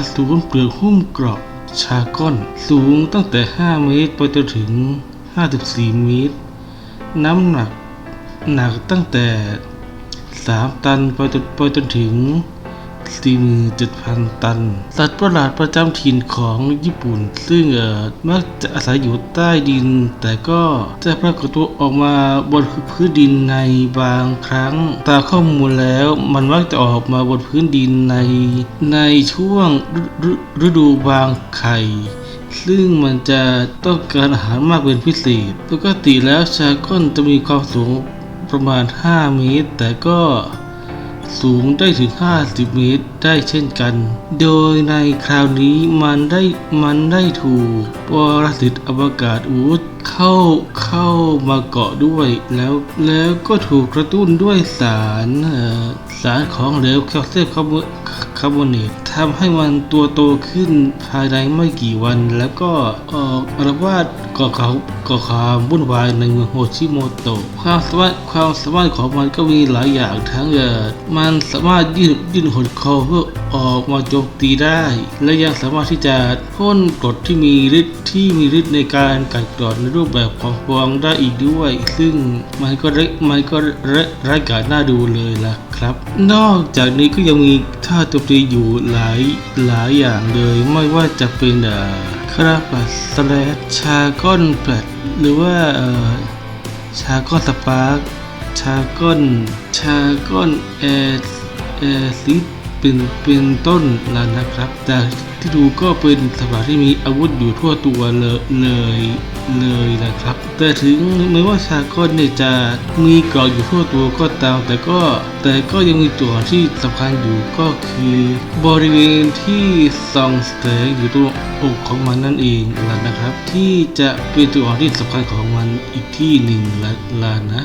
อสูรเปลือกหุ้มเกราะชาก้อน สูงตั้งแต่ 5 เมตรไปจนถึง 54 เมตร น้ำหนักหนักตั้งแต่ 3 ตันไปจนไปจนถึง 47,000 ตัน สัตว์ประหลาดประจำถิ่นของญี่ปุ่น ซึ่งเออมักจะอาศัยอยู่ใต้ดิน แต่ก็จะปรากฏตัวออกมาบนพื้นดินในบางครั้ง ตามข้อมูลแล้วมันมักจะออกมาบนพื้นดินในในช่วงฤดูวางไข่ซึ่งมันจะต้องการอาหารมากเป็นพิเศษ ปกติแล้วชาก้อนจะมีความสูงประมาณ 5 เมตร แต่ก็ สูงได้ถึง 50 เมตรได้เช่นกัน โดยในคราวนี้มันได้มันได้ถูกปรสิตอวกาศอูดเข้าเข้ามาเกาะด้วยแล้วแล้วก็ถูกกระตุ้นด้วยสารสารของเหลวแคลเซียมคาร์บอ คาร์บอเนตทำให้มันตัวโตขึ้นภายในไม่กี่วัน แล้วก็ออกอารวาสก่อเขาก่อความวุ่นวายในเมืองโฮชิโมโตะความสามารถความสามารถของมันก็มีหลายอย่างทั้งเอ่อมันสามารถยื่นยื่นหดคอเพื่อ ออกมาโจมตีได้ และยังสามารถที่จะพ่นกรดที่มีฤทธิ์ที่มีฤทธิ์ในการกัดกร่อนในรูปแบบของฟองได้อีกด้วย ซึ่งมันก็เรมันก็เรร้ายกาจน่าดูเลยล่ะครับ นอกจากนี้ก็ยังมีท่าโจมตีอยู่หลายหลายอย่างเลยไม่ว่าจะเป็นอ่อคราบัสสแลชชาก้อนแปดหรือว่าชาก้อนสปาร์กชาก้อนชาก้อนแอร์แอร์ซิด เป็นเป็นต้นแล้วนะครับ แต่ที่ดูก็เป็นสัตว์ประหลาที่มีอาวุธอยู่ทั่วตัวเลยเลยเลยนะครับ แต่ถึงแม้ว่าชาก้อนเนี่ยจะมีเกราะอยู่ทั่วตัวก็ตาม แต่ก็แต่ก็ยังมีตัวที่สำคัญอยู่ก็คือบริเวณที่ส่องแสงอยู่ตรงอกของมันนั่นเองล่ะนะครับ ที่จะเป็นตัวที่สำคัญของมันอีกที่หนึ่งละละนะ